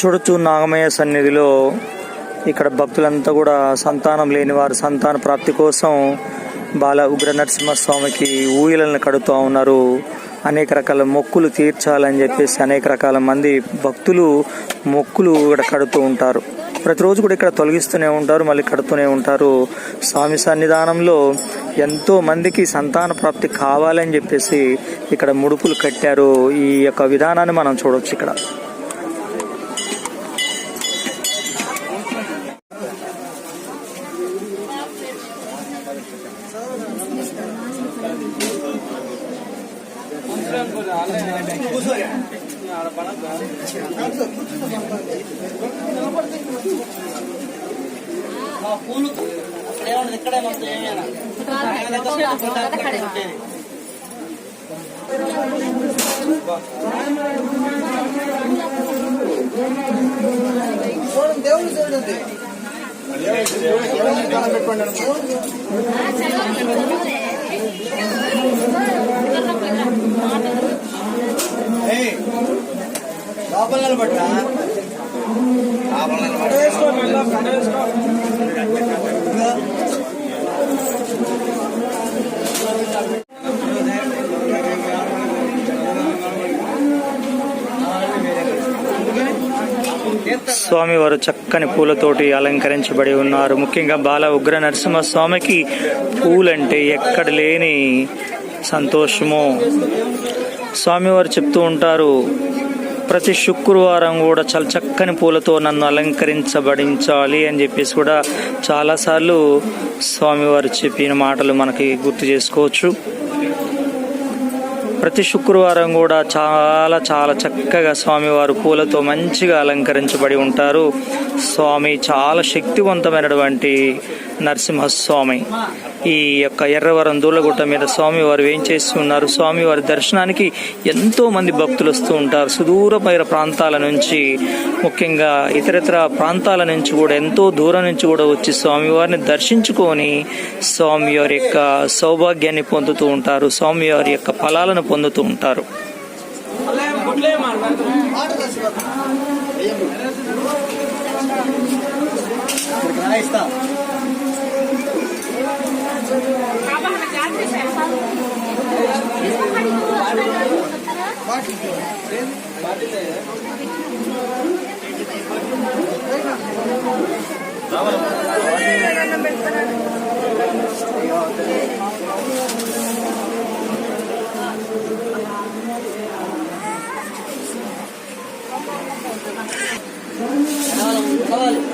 చూడొచ్చు నాగమయ్య సన్నిధిలో ఇక్కడ భక్తులంతా కూడా సంతానం లేని వారు సంతాన ప్రాప్తి కోసం బాల ఉగ్ర నరసింహస్వామికి ఊయలను కడుతూ ఉన్నారు. అనేక రకాల మొక్కులు తీర్చాలని చెప్పేసి అనేక రకాల మంది భక్తులు మొక్కులు ఇక్కడ కడుతూ ఉంటారు. ప్రతిరోజు కూడా ఇక్కడ తొలగిస్తూనే ఉంటారు మళ్ళీ కడుతూనే ఉంటారు. స్వామి సన్నిధానంలో ఎంతో మందికి సంతాన ప్రాప్తి కావాలని చెప్పేసి ఇక్కడ ముడుపులు కట్టారు. ఈ యొక్క విధానాన్ని మనం చూడొచ్చు ఇక్కడ. లోపల నిలబడ్డా స్వామివారు చక్కని పూలతోటి అలంకరించబడి ఉన్నారు. ముఖ్యంగా బాల ఉగ్ర నరసింహస్వామికి పూలంటే ఎక్కడ లేని సంతోషము. స్వామివారు చెప్తూ ఉంటారు ప్రతి శుక్రవారం కూడా చాలా చక్కని పూలతో నన్ను అలంకరించబడించాలి అని చెప్పేసి కూడా చాలాసార్లు స్వామివారు చెప్పిన మాటలు మనకి గుర్తు చేసుకోవచ్చు. ప్రతి శుక్రవారం కూడా చాలా చాలా చక్కగా స్వామివారు పూలతో మంచిగా అలంకరించబడి ఉంటారు. స్వామి చాలా శక్తివంతమైనటువంటి నరసింహస్వామి. ఈ యొక్క ఎర్రవరం దూలగుట్ట మీద స్వామివారు ఏం చేస్తూ ఉన్నారు? స్వామివారి దర్శనానికి ఎంతో మంది భక్తులు వస్తూ ఉంటారు. సుదూరమైన ప్రాంతాల నుంచి ముఖ్యంగా ఇతరితర ప్రాంతాల నుంచి కూడా ఎంతో దూరం నుంచి కూడా వచ్చి స్వామివారిని దర్శించుకొని స్వామివారి యొక్క సౌభాగ్యాన్ని పొందుతూ ఉంటారు. స్వామివారి యొక్క ఫలాలను పొందుతూ ఉంటారు. ఇస్తా Давай.